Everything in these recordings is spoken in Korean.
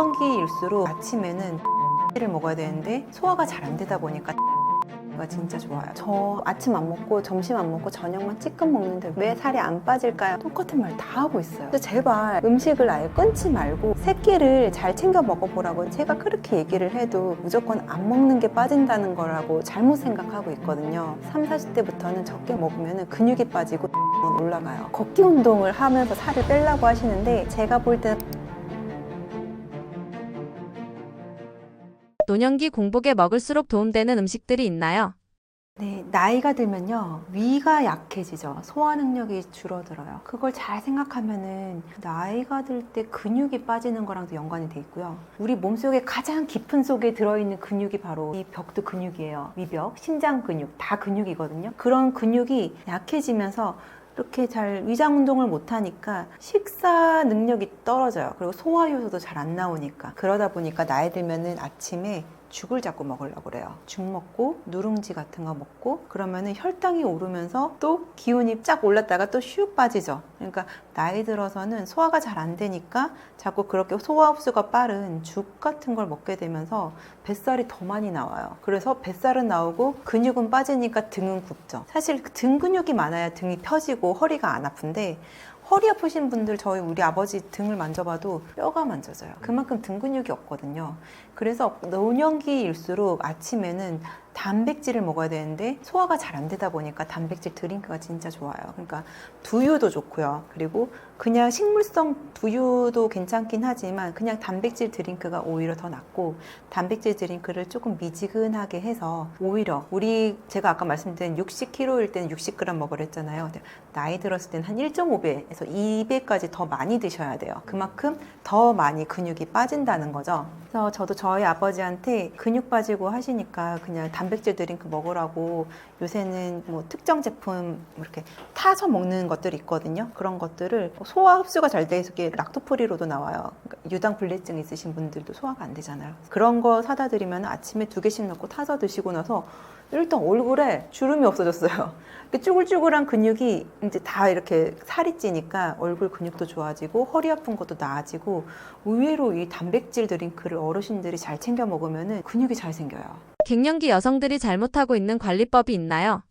노년기일수록 아침에는 를 먹어야 되는데 소화가 잘 안 되다 보니까 가 진짜 좋아요. 저 아침 안 먹고 점심 안 먹고 저녁만 찌끔 먹는데 왜 살이 안 빠질까요? 똑같은 말 다 하고 있어요. 제발 음식을 아예 끊지 말고 새끼를 잘 챙겨 먹어보라고 제가 그렇게 얘기를 해도 무조건 안 먹는 게 빠진다는 거라고 잘못 생각하고 있거든요. 3, 40대부터는 적게 먹으면 근육이 빠지고 올라가요. 걷기 운동을 하면서 살을 빼려고 하시는데 제가 볼때 노년기 공복에 먹을수록 도움되는 음식들이 있나요? 네, 나이가 들면요, 위가 약해지죠. 소화 능력이 줄어들어요. 그걸 잘 생각하면은, 나이가 들 때 근육이 빠지는 거랑도 연관이 돼 있고요. 우리 몸속에 가장 깊은 속에 들어있는 근육이 바로 이 벽도 근육이에요. 위벽, 심장 근육, 다 근육이거든요. 그런 근육이 약해지면서 이렇게 잘 위장 운동을 못하니까 식사 능력이 떨어져요. 그리고 소화 효소도 잘 안 나오니까. 그러다 보니까 나이 들면은 아침에 죽을 자꾸 먹으려고 그래요. 죽 먹고 누룽지 같은 거 먹고 그러면은 혈당이 오르면서 또 기운이 쫙 올랐다가 또 슉 빠지죠. 그러니까 나이 들어서는 소화가 잘 안 되니까 자꾸 그렇게 소화 흡수가 빠른 죽 같은 걸 먹게 되면서 뱃살이 더 많이 나와요. 그래서 뱃살은 나오고 근육은 빠지니까 등은 굽죠. 사실 등 근육이 많아야 등이 펴지고 허리가 안 아픈데 허리 아프신 분들 저희 우리 아버지 등을 만져봐도 뼈가 만져져요. 그만큼 등 근육이 없거든요. 그래서 노년기일수록 아침에는 단백질을 먹어야 되는데 소화가 잘 안 되다 보니까 단백질 드링크가 진짜 좋아요. 그러니까 두유도 좋고요. 그리고 그냥 식물성 두유도 괜찮긴 하지만 그냥 단백질 드링크가 오히려 더 낫고 단백질 드링크를 조금 미지근하게 해서 오히려 우리 제가 아까 말씀드린 60kg일 때는 60g 먹으라 했잖아요. 나이 들었을 때는 한 1.5배에서 2배까지 더 많이 드셔야 돼요. 그만큼 더 많이 근육이 빠진다는 거죠. 그래서 저도 저희 아버지한테 근육 빠지고 하시니까 그냥 단백질 드링크 먹으라고 요새는 뭐 특정 제품 이렇게 타서 먹는 것들이 있거든요. 그런 것들을 소화 흡수가 잘 돼서 이게 락토프리로도 나와요. 그러니까 유당 불내증 있으신 분들도 소화가 안 되잖아요. 그런 거 사다 드리면 아침에 두 개씩 넣고 타서 드시고 나서 일단 얼굴에 주름이 없어졌어요. 쭈글쭈글한 근육이 이제 다 이렇게 살이 찌니까 얼굴 근육도 좋아지고 허리 아픈 것도 나아지고 의외로 이 단백질 드링크를 어르신들이 잘 챙겨 먹으면 근육이 잘 생겨요. 갱년기 여성들이 잘못하고 있는 관리법이 있나요?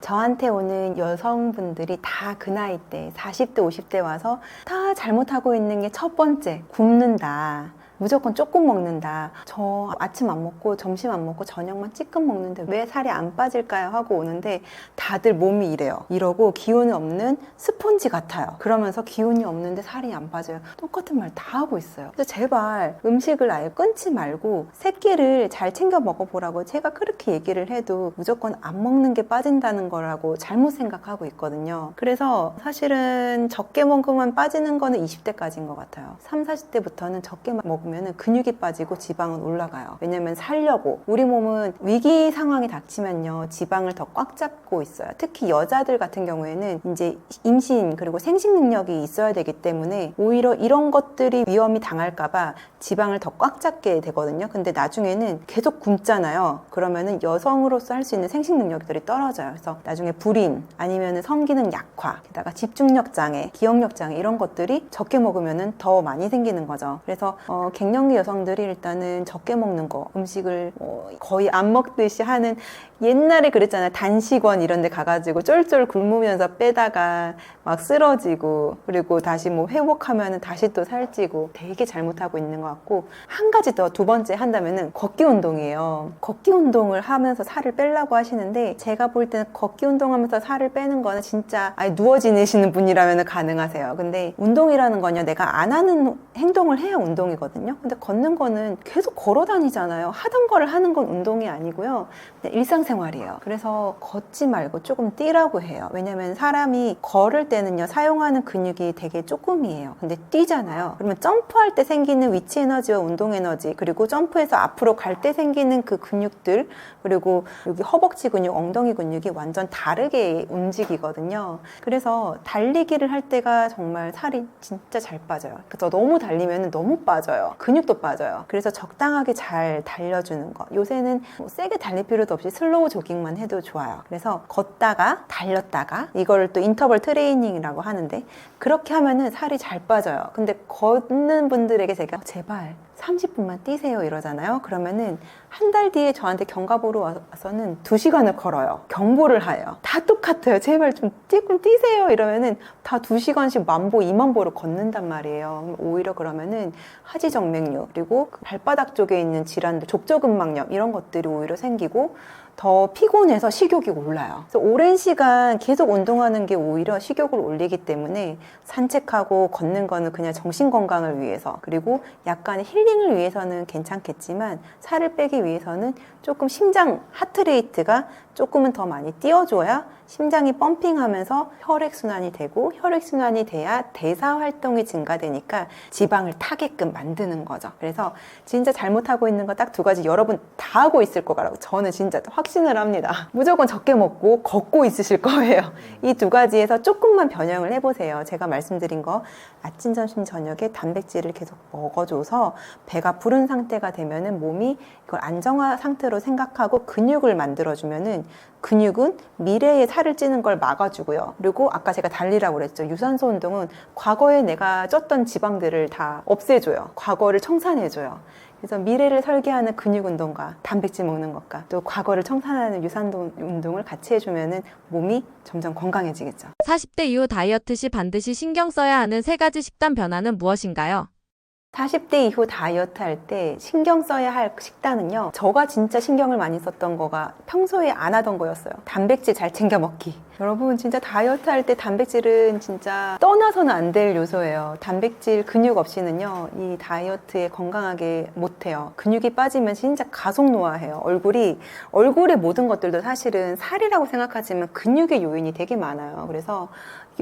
저한테 오는 여성분들이 다 그 나이 때 40대, 50대 와서 다 잘못하고 있는 게 첫 번째 굶는다. 무조건 조금 먹는다. 저 아침 안 먹고 점심 안 먹고 저녁만 찌끔 먹는데 왜 살이 안 빠질까요? 하고 오는데 다들 몸이 이래요. 이러고 기운이 없는 스폰지 같아요. 그러면서 기운이 없는데 살이 안 빠져요. 똑같은 말 다 하고 있어요. 제발 음식을 아예 끊지 말고 새끼를 잘 챙겨 먹어보라고 제가 그렇게 얘기를 해도 무조건 안 먹는 게 빠진다는 거라고 잘못 생각하고 있거든요. 그래서 사실은 적게 먹으면 빠지는 거는 20대까지인 것 같아요. 3, 40대부터는 적게 먹으면 근육이 빠지고 지방은 올라가요. 왜냐면 살려고. 우리 몸은 위기 상황이 닥치면요. 지방을 더 꽉 잡고 있어요. 특히 여자들 같은 경우에는 이제 임신 그리고 생식 능력이 있어야 되기 때문에 오히려 이런 것들이 위험이 당할까봐 지방을 더 꽉 잡게 되거든요. 근데 나중에는 계속 굶잖아요. 그러면은 여성으로서 할 수 있는 생식 능력들이 떨어져요. 그래서 나중에 불임 아니면은 성기능 약화, 게다가 집중력 장애, 기억력 장애 이런 것들이 적게 먹으면은 더 많이 생기는 거죠. 그래서 어, 갱년기 여성들이 일단은 적게 먹는 거, 음식을 뭐 거의 안 먹듯이 하는 옛날에 그랬잖아요. 단식원 이런 데 가가지고 쫄쫄 굶으면서 빼다가 막 쓰러지고 그리고 다시 뭐 회복하면은 다시 또 살찌고 되게 잘못하고 있는 것 같고 한 가지 더 두 번째 한다면은 걷기 운동이에요. 걷기 운동을 하면서 살을 빼려고 하시는데 제가 볼 때는 걷기 운동하면서 살을 빼는 거는 진짜 아예 누워 지내시는 분이라면 가능하세요. 근데 운동이라는 건요 내가 안 하는 행동을 해야 운동이거든요. 근데 걷는 거는 계속 걸어 다니잖아요. 하던 거를 하는 건 운동이 아니고요. 그냥 일상생활 이에요. 그래서 걷지 말고 조금 뛰라고 해요. 왜냐면 사람이 걸을 때는요, 사용하는 근육이 되게 조금이에요. 근데 뛰잖아요. 그러면 점프할 때 생기는 위치 에너지와 운동 에너지, 그리고 점프해서 앞으로 갈 때 생기는 그 근육들, 그리고 여기 허벅지 근육, 엉덩이 근육이 완전 다르게 움직이거든요. 그래서 달리기를 할 때가 정말 살이 진짜 잘 빠져요. 그래서 너무 달리면 너무 빠져요. 빠져요. 근육도 빠져요. 그래서 적당하게 잘 달려주는 거. 요새는 뭐 세게 달릴 필요도 없이 슬로우 조깅만 해도 좋아요. 그래서 걷다가 달렸다가 이거를 또 인터벌 트레이닝이라고 하는데 그렇게 하면은 살이 잘 빠져요. 근데 걷는 분들에게 제가 제발 30분만 뛰세요 이러잖아요. 그러면은 한 달 뒤에 저한테 경과보러 와서는 2시간을 걸어요. 경보를 해요. 다 똑같아요. 제발 좀 조금 뛰세요 이러면은 다 2시간씩 만보, 2만보를 걷는단 말이에요. 오히려 그러면은 하지정맥류 그리고 그 발바닥 쪽에 있는 질환들, 족저근막염 이런 것들이 오히려 생기고 더 피곤해서 식욕이 올라요. 그래서 오랜 시간 계속 운동하는 게 오히려 식욕을 올리기 때문에 산책하고 걷는 거는 그냥 정신 건강을 위해서 그리고 약간의 힐링을 위해서는 괜찮겠지만 살을 빼기 위해서는 조금 심장 하트레이트가 조금은 더 많이 뛰어줘야 심장이 펌핑하면서 혈액순환이 되고 혈액순환이 돼야 대사 활동이 증가되니까 지방을 타게끔 만드는 거죠. 그래서 진짜 잘못하고 있는 거 딱 두 가지 여러분 다 하고 있을 거라고 저는 진짜 확 신을 합니다. 무조건 적게 먹고 걷고 있으실 거예요. 이 두 가지에서 조금만 변형을 해보세요. 제가 말씀드린 거 아침, 점심, 저녁에 단백질을 계속 먹어줘서 배가 부른 상태가 되면은 몸이 이걸 안정화 상태로 생각하고 근육을 만들어주면은 근육은 미래에 살을 찌는 걸 막아주고요. 그리고 아까 제가 달리라고 그랬죠. 유산소 운동은 과거에 내가 쪘던 지방들을 다 없애줘요. 과거를 청산해줘요. 그래서 미래를 설계하는 근육 운동과 단백질 먹는 것과 또 과거를 청산하는 유산소 운동을 같이 해주면은 몸이 점점 건강해지겠죠. 40대 이후 다이어트 시 반드시 신경 써야 하는 세 가지 식단 변화는 무엇인가요? 40대 이후 다이어트 할 때 신경 써야 할 식단은요. 저가 진짜 신경을 많이 썼던 거가 평소에 안 하던 거였어요. 단백질 잘 챙겨 먹기. 여러분 진짜 다이어트 할 때 단백질은 진짜 떠나서는 안 될 요소예요. 단백질 근육 없이는요. 이 다이어트에 건강하게 못 해요. 근육이 빠지면 진짜 가속 노화해요. 얼굴이 얼굴의 모든 것들도 사실은 살이라고 생각하지만 근육의 요인이 되게 많아요. 그래서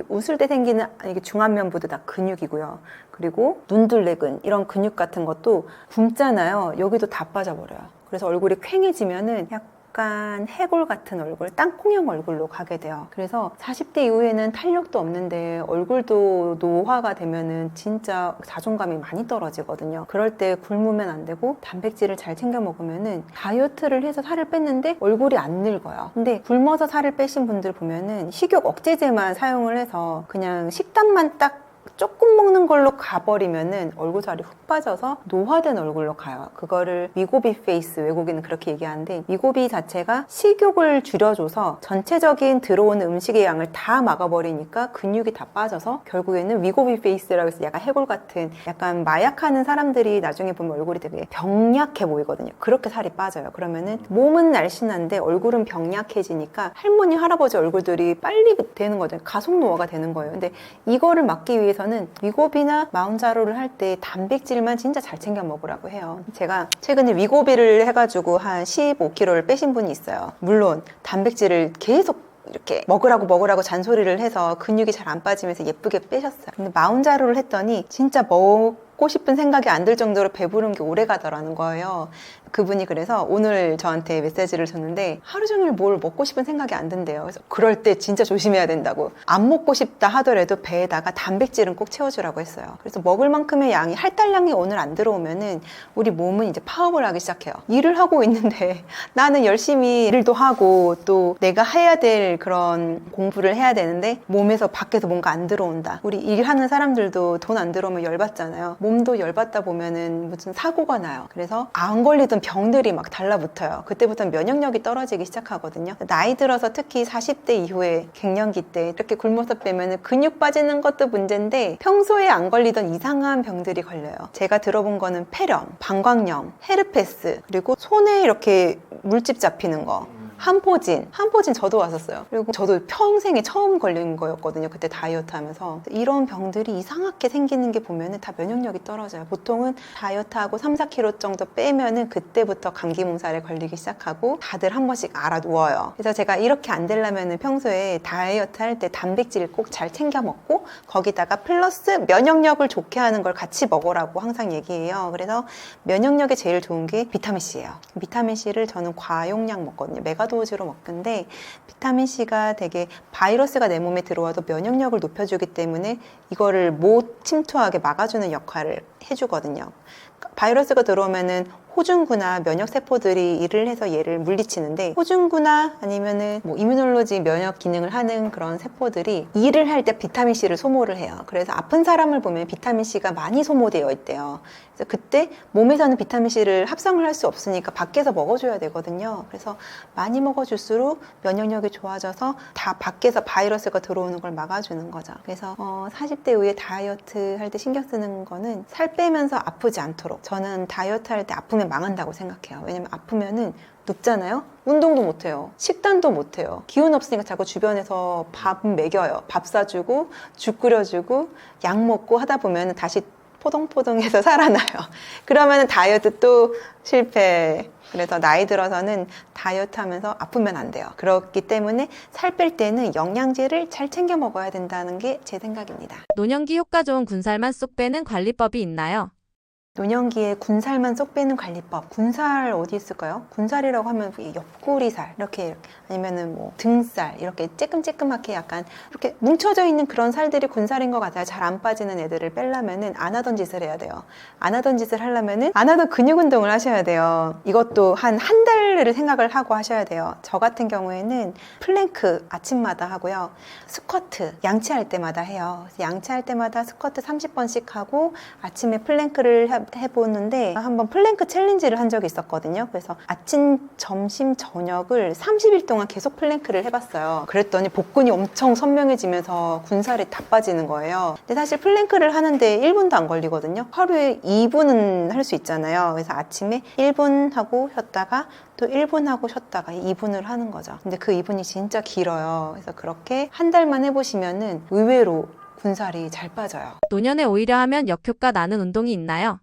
웃을 때 생기는 이게 중안면부도 다 근육이고요. 그리고 눈둘레근 이런 근육 같은 것도 굶잖아요. 여기도 다 빠져버려요. 그래서 얼굴이 퀭해지면은 약간 해골 같은 얼굴, 땅콩형 얼굴로 가게 돼요. 그래서 40대 이후에는 탄력도 없는데 얼굴도 노화가 되면은 진짜 자존감이 많이 떨어지거든요. 그럴 때 굶으면 안 되고 단백질을 잘 챙겨 먹으면은 다이어트를 해서 살을 뺐는데 얼굴이 안 늙어요. 근데 굶어서 살을 빼신 분들 보면은 식욕 억제제만 사용을 해서 그냥 식단만 딱 조금 먹는 걸로 가버리면은 얼굴 살이 훅 빠져서 노화된 얼굴로 가요. 그거를 위고비 페이스 외국인은 그렇게 얘기하는데 위고비 자체가 식욕을 줄여줘서 전체적인 들어오는 음식의 양을 다 막아버리니까 근육이 다 빠져서 결국에는 위고비 페이스라고 해서 약간 해골 같은 약간 마약하는 사람들이 나중에 보면 얼굴이 되게 병약해 보이거든요. 그렇게 살이 빠져요. 그러면은 몸은 날씬한데 얼굴은 병약해지니까 할머니 할아버지 얼굴들이 빨리 되는 거죠. 가속 노화가 되는 거예요. 근데 이거를 막기 위해 서는 위고비나 마운자로를 할 때 단백질만 진짜 잘 챙겨 먹으라고 해요. 제가 최근에 위고비를 해가지고 한 15kg를 빼신 분이 있어요. 물론 단백질을 계속 이렇게 먹으라고 먹으라고 잔소리를 해서 근육이 잘 안 빠지면서 예쁘게 빼셨어요. 근데 마운자로를 했더니 진짜 먹고 싶은 생각이 안 들 정도로 배부른 게 오래 가더라는 거예요. 그분이 그래서 오늘 저한테 메시지를 줬는데 하루 종일 뭘 먹고 싶은 생각이 안 든대요. 그래서 그럴 때 진짜 조심해야 된다고. 안 먹고 싶다 하더라도 배에다가 단백질은 꼭 채워주라고 했어요. 그래서 먹을 만큼의 양이 할당량이 오늘 안 들어오면은 우리 몸은 이제 파업을 하기 시작해요. 일을 하고 있는데 나는 열심히 일도 하고 또 내가 해야 될 그런 공부를 해야 되는데 몸에서 밖에서 뭔가 안 들어온다. 우리 일하는 사람들도 돈 안 들어오면 열받잖아요. 몸도 열받다 보면은 무슨 사고가 나요. 그래서 안 걸리던 병들이 막 달라붙어요. 그때부터 면역력이 떨어지기 시작하거든요. 나이 들어서 특히 40대 이후에 갱년기 때 이렇게 굶어서 빼면 근육 빠지는 것도 문제인데 평소에 안 걸리던 이상한 병들이 걸려요. 제가 들어본 거는 폐렴, 방광염, 헤르페스, 그리고 손에 이렇게 물집 잡히는 거. 한포진, 한포진 저도 왔었어요. 그리고 저도 평생에 처음 걸린 거였거든요. 그때 다이어트 하면서. 이런 병들이 이상하게 생기는 게 보면은 다 면역력이 떨어져요. 보통은 다이어트하고 3, 4kg 정도 빼면은 그때부터 감기 몸살에 걸리기 시작하고 다들 한 번씩 알아 누워요. 그래서 제가 이렇게 안 되려면은 평소에 다이어트 할 때 단백질 꼭잘 챙겨 먹고 거기다가 플러스 면역력을 좋게 하는 걸 같이 먹으라고 항상 얘기해요. 그래서 면역력에 제일 좋은 게 비타민C예요. 비타민C를 저는 과용량 먹거든요. 메가 도즈로 먹는데 비타민C가 되게 바이러스가 내 몸에 들어와도 면역력을 높여주기 때문에 이거를 못 침투하게 막아주는 역할을 해주거든요. 바이러스가 들어오면은 호중구나 면역 세포들이 일을 해서 얘를 물리치는데 호중구나 아니면은 뭐 이뮤놀로지 면역 기능을 하는 그런 세포들이 일을 할 때 비타민 C를 소모를 해요. 그래서 아픈 사람을 보면 비타민 C가 많이 소모되어 있대요. 그래서 그때 몸에서는 비타민 C를 합성을 할 수 없으니까 밖에서 먹어줘야 되거든요. 그래서 많이 먹어줄수록 면역력이 좋아져서 다 밖에서 바이러스가 들어오는 걸 막아주는 거죠. 그래서 어, 40대 이후에 다이어트 할 때 신경 쓰는 거는 살 빼면서 아프지 않도록 저는 다이어트 할 때 아 프면 망한다고 생각해요. 왜냐면 아프면은 눕잖아요? 운동도 못해요. 식단도 못해요. 기운 없으니까 자꾸 주변에서 밥 먹여요. 밥 사주고, 죽 끓여주고, 약 먹고 하다 보면 다시 포동포동해서 살아나요. 그러면 다이어트 또 실패. 그래서 나이 들어서는 다이어트 하면서 아프면 안 돼요. 그렇기 때문에 살 뺄 때는 영양제를 잘 챙겨 먹어야 된다는 게 제 생각입니다. 노년기 효과 좋은 군살만 쏙 빼는 관리법이 있나요? 노년기에 군살만 쏙 빼는 관리법. 군살 어디 있을까요? 군살이라고 하면 이 옆구리살 이렇게, 아니면은 뭐 등살 이렇게 쬐끔쬐끔하게 약간 이렇게 뭉쳐져 있는 그런 살들이 군살인 것 같아요. 잘 안 빠지는 애들을 빼려면은 안 하던 짓을 해야 돼요. 안 하던 짓을 하려면은 안 하던 근육 운동을 하셔야 돼요. 이것도 한 한 달을 생각을 하고 하셔야 돼요. 저 같은 경우에는 플랭크 아침마다 하고요. 스쿼트 양치할 때마다 해요. 양치할 때마다 스쿼트 30번씩 하고 아침에 플랭크를 해- 해보는데 한번 플랭크 챌린지를 한 적이 있었거든요. 그래서 아침, 점심, 저녁을 30일 동안 계속 플랭크를 해봤어요. 그랬더니 복근이 엄청 선명해지면서 군살이 다 빠지는 거예요. 근데 사실 플랭크를 하는데 1분도 안 걸리거든요. 하루에 2분은 할 수 있잖아요. 그래서 아침에 1분 하고 쉬었다가 또 1분 하고 쉬었다가 2분을 하는 거죠. 근데 그 2분이 진짜 길어요. 그래서 그렇게 한 달만 해보시면은 의외로 군살이 잘 빠져요. 노년에 오히려 하면 역효과 나는 운동이 있나요?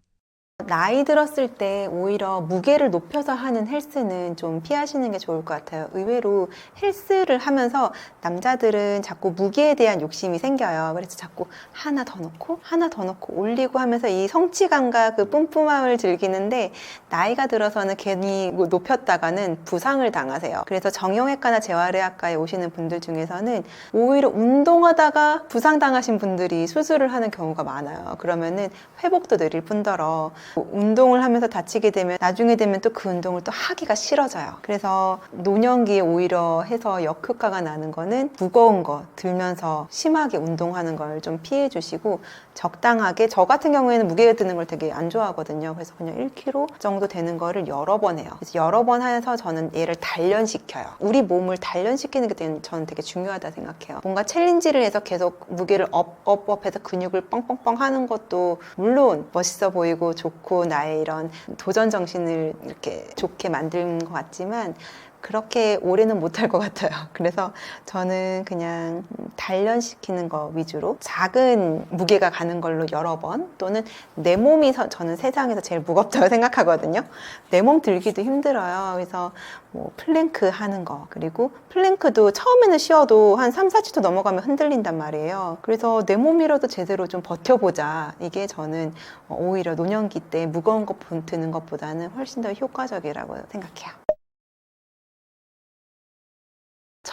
나이 들었을 때 오히려 무게를 높여서 하는 헬스는 좀 피하시는 게 좋을 것 같아요. 의외로 헬스를 하면서 남자들은 자꾸 무게에 대한 욕심이 생겨요. 그래서 자꾸 하나 더 넣고 하나 더 넣고 올리고 하면서 이 성취감과 그 뿜뿜함을 즐기는데 나이가 들어서는 괜히 뭐 높였다가는 부상을 당하세요. 그래서 정형외과나 재활의학과에 오시는 분들 중에서는 오히려 운동하다가 부상당하신 분들이 수술을 하는 경우가 많아요. 그러면은 회복도 느릴 뿐더러 뭐 운동을 하면서 다치게 되면 나중에 되면 또 그 운동을 또 하기가 싫어져요. 그래서 노년기에 오히려 해서 역효과가 나는 거는 무거운 거 들면서 심하게 운동하는 걸 좀 피해 주시고 적당하게 저 같은 경우에는 무게가 드는 걸 되게 안 좋아하거든요. 그래서 그냥 1kg 정도 되는 거를 여러 번 해요. 그래서 여러 번 해서 저는 얘를 단련시켜요. 우리 몸을 단련시키는 게 저는 되게 중요하다 생각해요. 뭔가 챌린지를 해서 계속 무게를 업, 업, 업 해서 근육을 뻥뻥뻥 하는 것도 물론 멋있어 보이고 좋고 나의 이런 도전 정신을 이렇게 좋게 만드는 것 같지만 그렇게 오래는 못할 것 같아요. 그래서 저는 그냥 단련시키는 거 위주로 작은 무게가 가는 걸로 여러 번 또는 내 몸이 서- 저는 세상에서 제일 무겁다고 생각하거든요. 내 몸 들기도 힘들어요. 그래서 뭐 플랭크 하는 거 그리고 플랭크도 처음에는 쉬어도 한 3, 4주도 넘어가면 흔들린단 말이에요. 그래서 내 몸이라도 제대로 좀 버텨보자. 이게 저는 오히려 노년기 때 무거운 거 드는 것보다는 훨씬 더 효과적이라고 생각해요.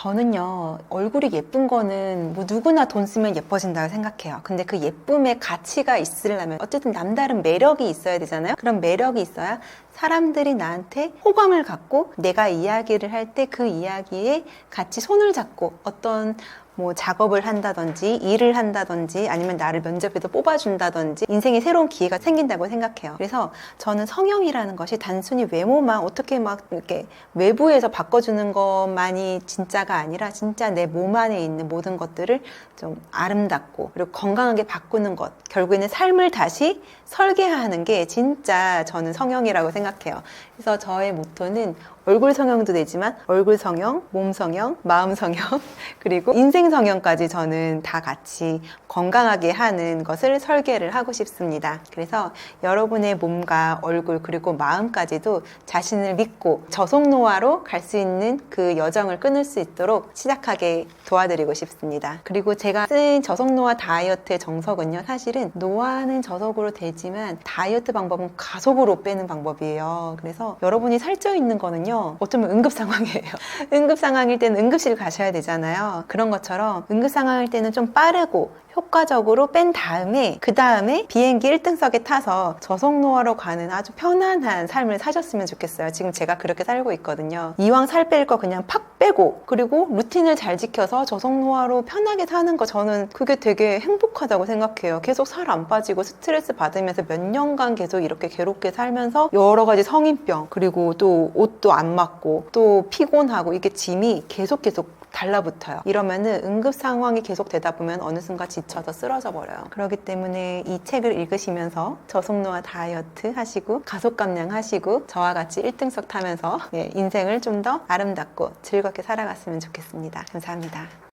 저는요, 얼굴이 예쁜 거는 뭐 누구나 돈 쓰면 예뻐진다고 생각해요. 근데 그 예쁨의 가치가 있으려면 어쨌든 남다른 매력이 있어야 되잖아요? 그런 매력이 있어야 사람들이 나한테 호감을 갖고 내가 이야기를 할 때 그 이야기에 같이 손을 잡고 어떤 뭐 작업을 한다든지 일을 한다든지 아니면 나를 면접에도 뽑아준다든지 인생에 새로운 기회가 생긴다고 생각해요. 그래서 저는 성형이라는 것이 단순히 외모만 어떻게 막 이렇게 외부에서 바꿔주는 것만이 진짜가 아니라 진짜 내 몸 안에 있는 모든 것들을 좀 아름답고 그리고 건강하게 바꾸는 것 결국에는 삶을 다시 설계하는 게 진짜 저는 성형이라고 생각해요. 그래서 저의 모토는 얼굴 성형도 되지만 얼굴 성형, 몸 성형, 마음 성형, 그리고 인생 성형까지 저는 다 같이 건강하게 하는 것을 설계를 하고 싶습니다. 그래서 여러분의 몸과 얼굴 그리고 마음까지도 자신을 믿고 저속노화로 갈 수 있는 그 여정을 끊을 수 있도록 시작하게 도와드리고 싶습니다. 그리고 제가 쓴 저속노화 다이어트의 정석은요, 사실은 노화는 저속으로 되지만 다이어트 방법은 가속으로 빼는 방법이에요. 그래서 여러분이 살쪄 있는 거는요, 상황은요, 어쩌면 응급 상황이에요. 응급 상황일 때는 응급실 가셔야 되잖아요. 그런 것처럼 응급 상황일 때는 좀 빠르고 효과적으로 뺀 다음에 그 다음에 비행기 1등석에 타서 저속노화로 가는 아주 편안한 삶을 사셨으면 좋겠어요. 지금 제가 그렇게 살고 있거든요. 이왕 살 뺄 거 그냥 팍 빼고 그리고 루틴을 잘 지켜서 저속노화로 편하게 사는 거 저는 그게 되게 행복하다고 생각해요. 계속 살 안 빠지고 스트레스 받으면서 몇 년간 계속 이렇게 괴롭게 살면서 여러 가지 성인병 그리고 또 옷도 안 맞고 또 피곤하고 이게 짐이 계속 계속 달라붙어요. 이러면은 응급 상황이 계속 되다 보면 어느 순간 지쳐서 쓰러져 버려요. 그렇기 때문에 이 책을 읽으시면서 저속노화 다이어트 하시고 가속 감량 하시고 저와 같이 1등석 타면서 예, 인생을 좀 더 아름답고 즐겁게 살아갔으면 좋겠습니다. 감사합니다.